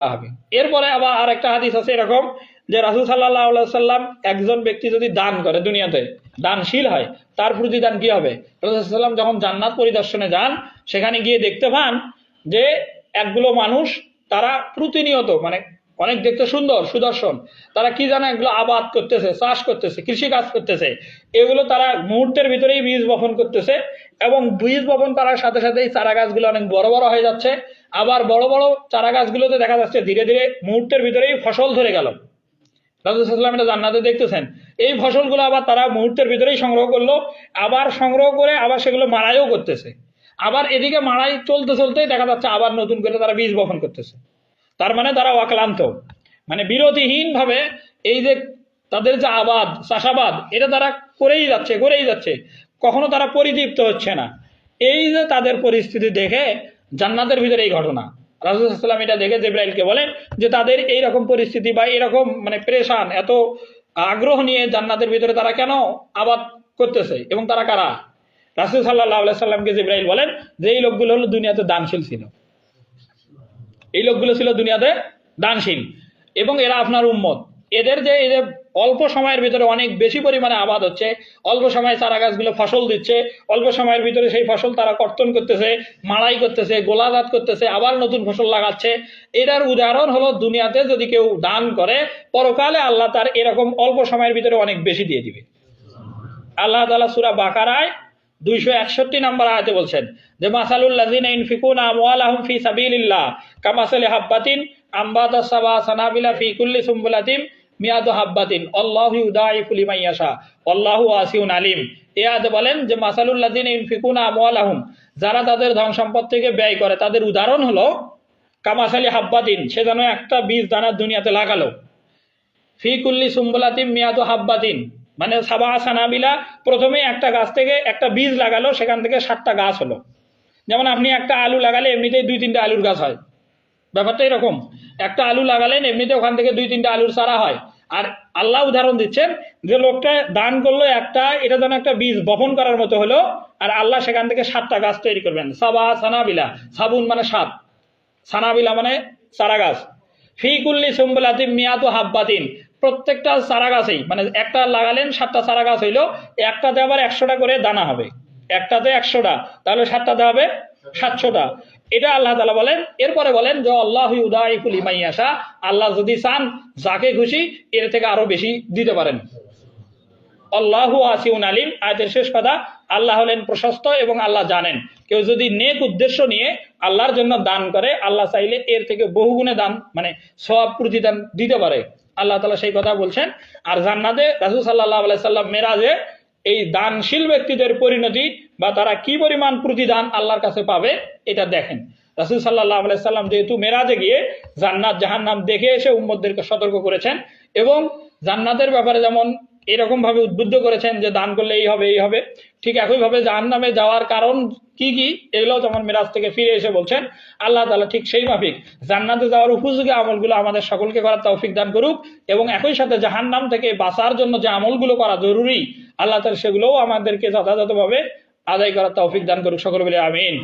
হবে এরপরে আবার আরেকটা হাদিস আছে এরকম যে রাসুল সাল্লাহ সাল্লাম একজন ব্যক্তি যদি দান করে দুনিয়াতে, দানশীল হয়, তার প্রতিদান কি হবে? রাসুলাম যখন জান্নাত পরিদর্শনে যান, সেখানে গিয়ে দেখতে পান যে একগুলো মানুষ, তারা প্রতিনিয়ত মানে অনেক দেখতে সুন্দর, সুদর্শন, তারা কি জানে এগুলো আবাদ করতেছে, চাষ করতেছে কৃষি কাজ করতেছে, এগুলো তারা মুহূর্তের ভিতরেই বীজ বপন করতেছে এবং বীজ বপন করার সাথে সাথেই চারা গাছগুলো অনেক বড় বড় হয়ে যাচ্ছে আবার বড় বড় চারা গাছগুলোতে দেখা যাচ্ছে ধীরে ধীরে মুহূর্তের ভিতরেই ফসল ধরে গেল। রাজুসাল্লাম এটা জান্নাতে দেখতেছেন। এই ফসলগুলো আবার তারা মুহূর্তের ভিতরেই সংগ্রহ করল, আবার সংগ্রহ করে আবার সেগুলো মারাইও করতেছে। আবার এদিকে মারাই চলতে চলতেই দেখা যাচ্ছে আবার নতুন করে তারা বীজ বপন করতেছে। তার মানে তারা অক্লান্ত। মানে বিরতিহীনভাবে এই যে তাদের যে আবাদ, চাষাবাদ, এটা তারা করেই যাচ্ছে করেই যাচ্ছে। কখনো তারা পরিতৃপ্ত হচ্ছে না। এই যে তাদের পরিস্থিতি দেখে জান্নাতের ভিতরে এই ঘটনা। রাজুসাল্লাম এটা দেখে জেব্রাইলকে বলেন যে তাদের এই রকম পরিস্থিতি বা এরকম মানে প্রেশান এত আগ্রহ নিয়ে জান্নাতের ভিতরে তারা কেন আবাদ করতেছে এবং তারা কারা? রাসুল সাল্লাহ সাল্লামকে জিব্রাইল বলেন যে এই লোকগুলো হলো দুনিয়াতে দানশীল ছিল। এই লোকগুলো ছিল দুনিয়াতে দানশীল এবং এরা আপনার উম্মত। এদের যে যে অল্প সময়ের ভিতরে অনেক বেশি পরিমাণে আবাদ হচ্ছে, অল্প সময়ে চারা গাছগুলো ফসল দিচ্ছে, অল্প সময়ের ভিতরে সেই ফসল তারা কর্তন করতেছে, মাড়াই করতেছে, গোলাঘাত করতেছে, আবার নতুন ফসল লাগাচ্ছে। এটার উদাহরণ হলো দুনিয়াতে যদি কেউ দান করে, পরকালে আল্লাহ তার এরকম অল্প সময়ের ভিতরে অনেক বেশি দিয়ে দিবে। আল্লাহ তালা সুরা বাকারায় দুইশো একষট্টি নম্বর আয়াতে বলছেন, যে মাসালুল্লাযিনা ইনফিকুনা আমওয়ালাহুম ফি সাবিলিল্লাহ, কামাসালি হাব্বাতিন আম্বাতা সাবা সানাবিলা ফি কুল্লি সুম্বুলাতিন মিয়াদু হাব্বাতিন। আল্লাহু ইউদাইফু লিমান ইয়াশা। আল্লাহু ওয়াসিউন আলিম। আয়াতে বলেন যে মাসালুল্লাযিনা ইনফিকুনা আমওয়ালাহুম। যারা তাদের ধন সম্পদ থেকে ব্যয় করে, তাদের উদাহরণ হলো কামাসালি হাব্বাতিন, সে যেন একটা বীজ দানা দুনিয়াতে লাগালো। ফি কুল্লি সুম্বলাতিম মিয়াদু হাব্বাতিন। মানে সাবা সানাবিলা, প্রথমে একটা গাছ থেকে একটা বীজ লাগালো, সেখান থেকে সাতটা গাছ হলো। যেমন আপনি একটা আলু লাগালে, এমনিতেই দুই তিনটা আলুর গাছ হয়। ব্যাপারটা এরকম। একটা আলু লাগালেন, এমনিতে ওখান থেকে দুই তিনটা আলুর চারা হয়। আর আল্লাহ উদাহরণ দিচ্ছেন যে লোকটা দান করল একটা, এটা যেন একটা বীজ বপন করার মতো হলো, আর আল্লাহ সেখান থেকে সাতটা গাছ তৈরি করবেন। সাবা সানাবিলা, সাবুন মানে সাত সানাবিলা মানে চারা গাছ। ফি কুল্লি সুম্বলাতি মিয়াতু হাব্বাতিন। প্রত্যেকটা চারা গাছেই মানে একটা লাগালেন, সাতটা চারা গাছ হইল, একটাতে আবার একশোটা করে দানা হবে। একটাতে একশোটা, তাহলে সাতটাতে হবে সাতশোটা। এটা আল্লাহ তালা বলেন। এরপরে বলেন যে, আল্লাহ ইমাইয়াশা আল্লাহ যদি চান, যাকে খুশি, এর থেকে আরও বেশি দিতে পারেন। আল্লাহ আসিউন আলিম আয়তের শেষ কথা আল্লাহ হলেন প্রশস্ত এবং আল্লাহ জানেন। কেউ যদি নেক উদ্দেশ্য নিয়ে আল্লাহর জন্য দান করে, আল্লাহ চাইলে এর থেকে বহুগুণে দান মানে সব প্রতিদান দিতে পারে। আল্লাহ তালা সেই কথা বলছেন। আর জান্নাতে রাসুল সাল্লাহ আলাইসাল্লাম মেরাজে এই দানশীল ব্যক্তিদের পরিণতি বা তারা কি পরিমাণ প্রতিদান আল্লাহর কাছে পাবে, এটা দেখেন। রাসুল সাল্লাহ আলাইসাল্লাম যেহেতু মেরাজে গিয়ে জান্নাত, জাহান্নাম দেখে এসে উম্মদদেরকে সতর্ক করেছেন এবং জান্নাতের ব্যাপারে যেমন এরকম ভাবে উদ্বুদ্ধ করেছেন যে দান করলে এই হবে এই হবে, ঠিক একইভাবে জাহান নামে যাওয়ার কারণ কি কি এগুলো যেমন মিরাজ থেকে ফিরে এসে বলছেন, আল্লাহ তালা ঠিক সেই মাফিক। জান্নাতে যাওয়ার উপযোগী আমলগুলো আমাদের সকলকে করার তৌফিক দান করুক এবং একই সাথে জাহান নাম থেকে বাঁচার জন্য যে আমলগুলো করা জরুরি, আল্লাহ তালা সেগুলোও আমাদেরকে যথাযথভাবে আদায় করার তৌফিক দান করুক সকল বলে আমিন।